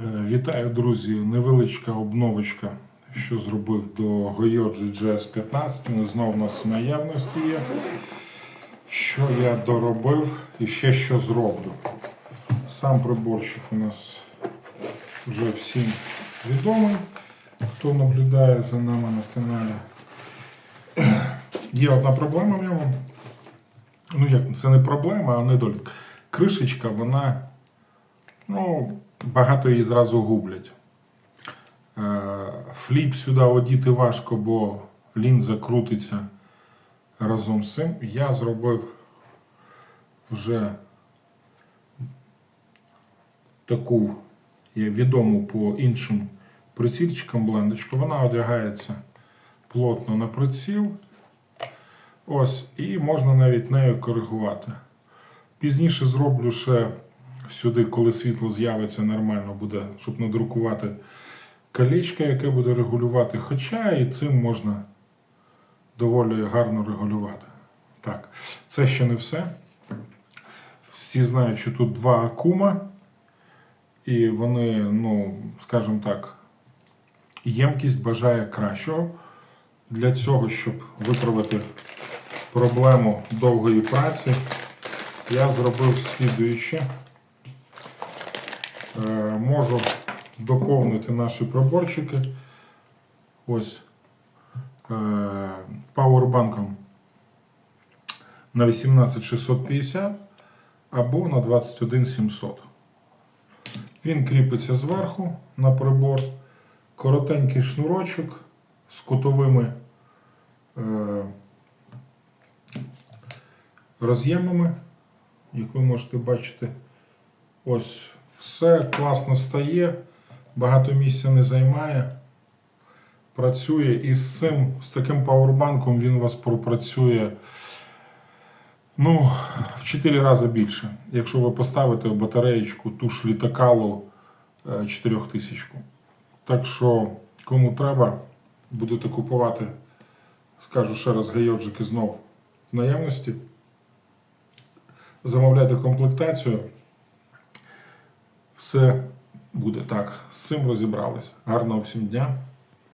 Е, Вітаю, друзі! Невеличка обновочка, що зробив до Goyoji GS15. Він знову у нас в наявності є. Що я доробив і ще що зроблю. Сам приборчик у нас вже всім відомий, хто наблюдає за нами на каналі. Є одна проблема в ньому. Ну, як це не проблема, а недолік. Кришечка, вона Ну, багато її зразу гублять. Е, Фліп сюди одіти важко, бо лінза крутиться разом з цим. Я зробив вже таку відому по іншим прицільчикам блендочку. Вона одягається плотно на приціл. Ось, і можна навіть нею коригувати. Пізніше зроблю ще сюди, коли світло з'явиться, нормально буде, щоб надрукувати колечко, яке буде регулювати. Хоча і цим можна доволі гарно регулювати. Так, це ще не все. Всі знають, що тут два акума, і вони, ну, скажімо так, ємкість бажає кращого. Для цього, щоб виправити проблему довгої праці, я зробив слідуюче. Е, можу доповнити наші приборчики ось е, пауербанком на 18650 або на 21700. Він кріпиться зверху на прибор, коротенький шнурочок з кутовими е, роз'ємами, як ви можете бачити. Ось все класно стає, багато місця не займає. Працює і з цим, з таким пауербанком він вас пропрацює ну, в 4 рази більше. Якщо ви поставите в батареєчку ту ж літакалу 4000. Так що, кому треба, будете купувати, скажу ще раз, гайоджики знов в наявності. Замовляйте комплектацію. Все буде так. З цим розібрались. Гарного всім дня.